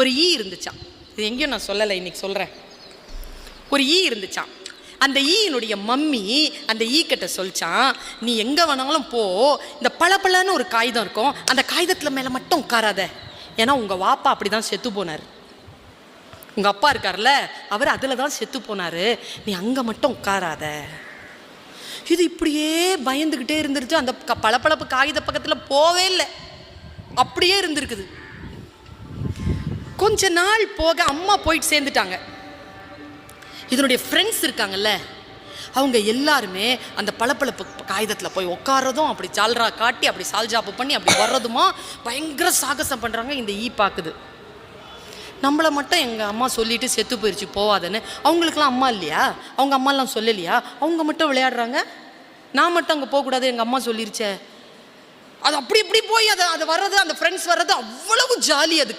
ஒரு ஈ இருந்துச்சான் இது எங்கேயும் நான் சொல்லலை இன்னைக்கு சொல்கிறேன் ஒரு ஈ இருந்துச்சான் அந்த ஈயினுடைய மம்மி அந்த ஈ கிட்ட சொல்லிச்சான் நீ எங்கே வேணாலும் போ. இந்த பளபளன்னு ஒரு காகிதம் இருக்கும். அந்த காகிதத்தில் மேலே மட்டும் உட்காராத. ஏன்னா உங்கள் வாப்பா அப்படி தான் செத்து போனார். உங்கள் அப்பா இருக்கார்ல அவர் அதில் தான் செத்து போனார். நீ அங்கே மட்டும் உட்காராத. இது இப்படியே பயந்துக்கிட்டே இருந்துருச்சு. அந்த பளபளப்பு காகித பக்கத்தில் போவே இல்லை. அப்படியே இருந்திருக்குது. கொஞ்ச நாள் போக அம்மா போயிட்டு சேர்ந்துட்டாங்க. இதனுடைய ஃப்ரெண்ட்ஸ் இருக்காங்கல்ல அவங்க எல்லாருமே அந்த பளபளப்பு காகிதத்தில் போய் உட்காரதும் அப்படி சால்ரா காட்டி அப்படி சால்ஜாப்பு பண்ணி அப்படி வர்றதுமா பயங்கர சாகசம் பண்ணுறாங்க இந்த ஈ பார்க்குது நம்மளை மட்டும் எங்கள் அம்மா சொல்லிட்டு செத்து போயிடுச்சு போவாதன்னு. அவங்களுக்குலாம் அம்மா இல்லையா? அவங்க அம்மாலாம் சொல்லலையா? அவங்க மட்டும் விளையாடுறாங்க? நான் மட்டும் அங்கே போகக்கூடாது எங்கள் அம்மா சொல்லிருச்சே. அது அப்படி இப்படி போய் அதை அது வர்றது அந்த ஃப்ரெண்ட்ஸ் வர்றது அவ்வளவு ஜாலி அதுக்கு.